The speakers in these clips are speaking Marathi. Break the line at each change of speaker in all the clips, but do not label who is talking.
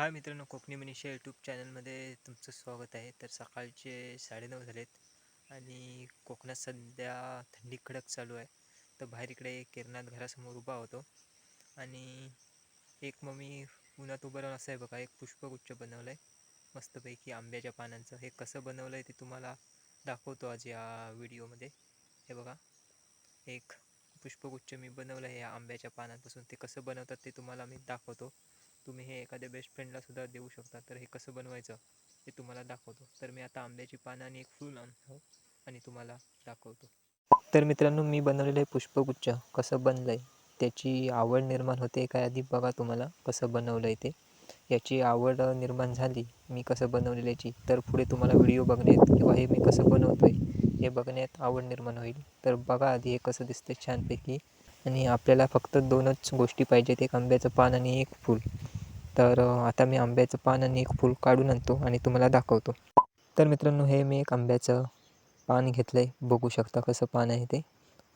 हा मित्रांनो कोकणी मनीषा यूट्यूब चॅनलमध्ये तुमचं स्वागत आहे. तर सकाळचे साडेनऊ झालेत आणि कोकणात सध्या थंडी कडक चालू आहे. तर बाहेर इकडे किरणात घरासमोर उभा होतो. आणि एक मग मी उन्हात उभं राहून असं आहे बघा एक पुष्पगुच्छ बनवलं आहे मस्तपैकी आंब्याच्या पानांचं. हे कसं बनवलं आहे ते तुम्हाला दाखवतो आज या व्हिडिओमध्ये. हे बघा एक पुष्पगुच्छ मी बनवलं आहे या आंब्याच्या पानांपासून. ते कसं बनवतात ते तुम्हाला मी दाखवतो. तुम्ही हे एखाद्या बेस्ट फ्रेंडला सुद्धा देऊ शकता. तर हे कसं बनवायचं ते तुम्हाला दाखवतो. तर मी आता आंब्याची पानं आणि एक फूल आणतो आणि तुम्हाला दाखवतो. तर मित्रांनो मी बनवलेलं आहे पुष्पगुच्छ. कसं बनलं आहे त्याची आवड निर्माण होते काय आधी बघा तुम्हाला. कसं बनवलं आहे ते. याची आवड निर्माण झाली मी कसं बनवलेल्याची तर पुढे तुम्हाला व्हिडिओ बघण्यात किंवा हे मी कसं बनवतो आहे हे बघण्यात आवड निर्माण होईल. तर बघा आधी हे कसं दिसतं छानपैकी. आणि आपल्याला फक्त दोनच गोष्टी पाहिजेत. एक आंब्याचं पान आणि एक फूल. तर आता मी आंब्याचं पान आणि एक फूल काढून आणतो आणि तुम्हाला दाखवतो. तर मित्रांनो हे मी एक आंब्याचं पान घेतलं आहे बघू शकता कसं पान आहे ते.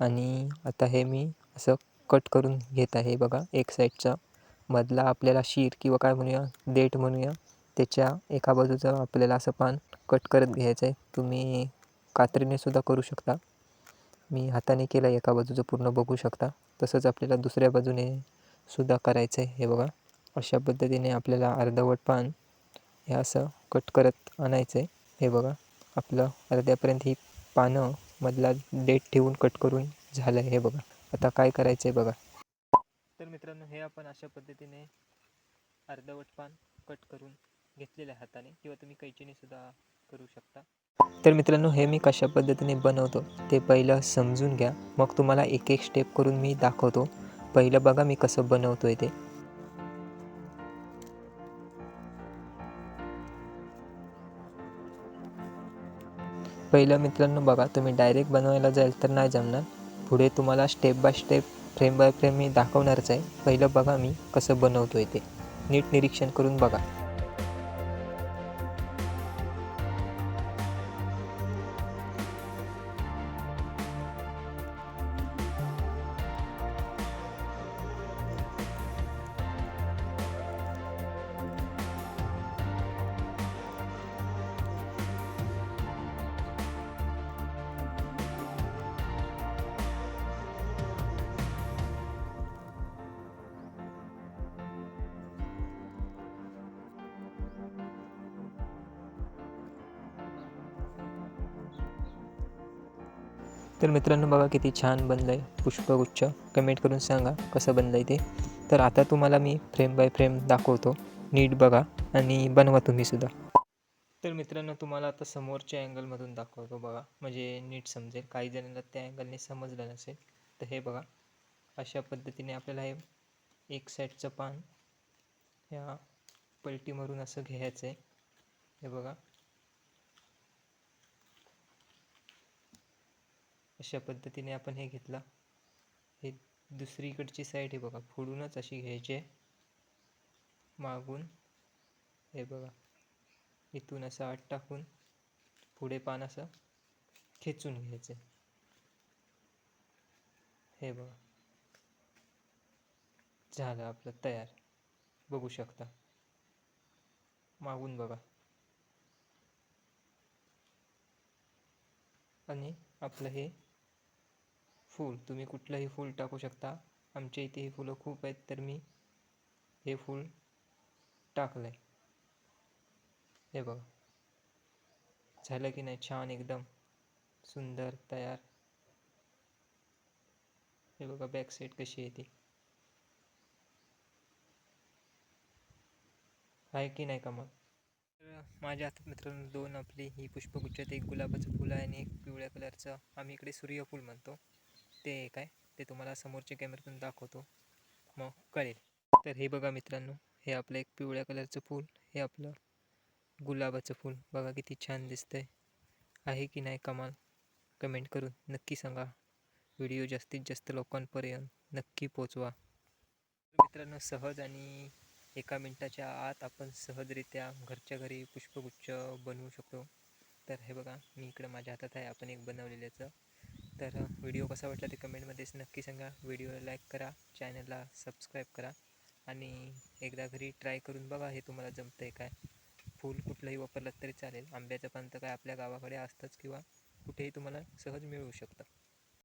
आणि आता हे मी असं कट करून घेत आहे. बघा एक साईडचा मधला आपल्याला शीर किंवा काय म्हणूया देठ म्हणूया त्याच्या एका बाजूचं आपल्याला असं पान कट करत घ्यायचं आहे तुम्ही कात्रीने सुद्धा करू शकता. मी हाताने केलं आहे एका बाजूचं पूर्ण बघू शकता. तसंच आपल्याला दुसऱ्या बाजूने सुद्धा करायचं आहे हे बघा. अशा पद्धतीने आपल्याला अर्धवट पान हे असं कट करत आणायचं आहे हे बघा आपलं अर्ध्यापर्यंत ही पानं मधला डेट ठेवून कट करून झालं आहे हे बघा आता काय करायचं आहे बघा. तर मित्रांनो हे आपण अशा पद्धतीने अर्धवट पान कट करून घेतलेल्या हाताने किंवा तुम्ही कैचीने सुद्धा करू शकता. तर मित्रांनो हे मी कशा पद्धतीने बनवतो ते पहिलं समजून घ्या. मग तुम्हाला एक एक स्टेप करून मी दाखवतो. पहिलं बघा मी कसं बनवतो आहे ते. पहिलं मित्रांनो बघा तुम्ही डायरेक्ट बनवायला जाईल तर नाही जमणार. पुढे तुम्हाला step by step frame by frame मी दाखवणारच आहे. पहिलं बघा मी कसं बनवतो आहे ते. नीट निरीक्षण करून बघा. तर मित्रांनो बघा किती छान बनलं आहे पुष्पगुच्छ. कमेंट करून सांगा कसं बनलं आहे ते. तर आता तुम्हाला मी फ्रेम बाय फ्रेम दाखवतो. नीट बघा आणि बनवा तुम्हीसुद्धा तर मित्रांनो तुम्हाला आता समोरच्या अँगलमधून दाखवतो बघा. म्हणजे नीट समजेल. काही जणांना त्या अँगलने समजलं नसेल तर हे बघा. अशा पद्धतीने आपल्याला हे एक साईडचं पान ह्या पलटीमधून असं घ्यायचं आहे हे बघा. अशा पद्धतीने आपण हे घेतला. हे दुसरीकडची साईड हे बघा फोडूनच अशी घ्यायची. आहे मागून हे बघा. इथून असं आत टाकून पुढे पान असं खेचून घ्यायचं. हे बघा. झालं आपलं तयार. बघू शकता. मागून बघा. आणि आपलं हे फूल तुम्ही कुठलंही फूल टाकू शकता. आमच्या इथे ही फुलं खूप आहेत तर मी हे फूल टाकलं आहे हे बघा. झालं की नाही? छान एकदम सुंदर तयार. हे बघा बॅक साईड कशी आहे ती. आहे की नाही कमाल? तर माझ्या हातात मित्रांनो दोन आपली ही पुष्पगुच्छात एक गुलाबाचं फुल आहे आणि एक पिवळ्या कलरचं. आम्ही इकडे सूर्यफूल म्हणतो. ते एक आहे. ते तुम्हाला समोरच्या कॅमेऱ्यातून दाखवतो. मग कळेल. तर हे बघा मित्रांनो हे आपलं एक पिवळ्या कलरचं फूल हे आपलं गुलाबाचं फूल. बघा किती छान दिसतंय. आहे की नाही कमाल? कमेंट करून नक्की सांगा. व्हिडिओ जास्तीत जास्त लोकांपर्यंत नक्की पोचवा. मित्रांनो सहज आणि एका मिनटाच्या आत आपण सहजरित्या घरच्या घरी पुष्पगुच्छ बनवू शकतो. तर हे बघा मी इकडं माझ्या हातात आहे. आपण एक बनवलेल्याचं. तर व्हिडिओ कसा वाटला ते कमेंटमध्येच नक्की सांगा. व्हिडिओला लाईक करा चॅनलला सबस्क्राईब करा आणि एकदा घरी ट्राय करून बघा हे तुम्हाला जमतं आहे काय. फूल कुठलंही वापरलं तरी चालेल. आंब्याचं पण तर काय आपल्या गावाकडे असतंच किंवा कुठेही तुम्हाला सहज मिळू शकतं.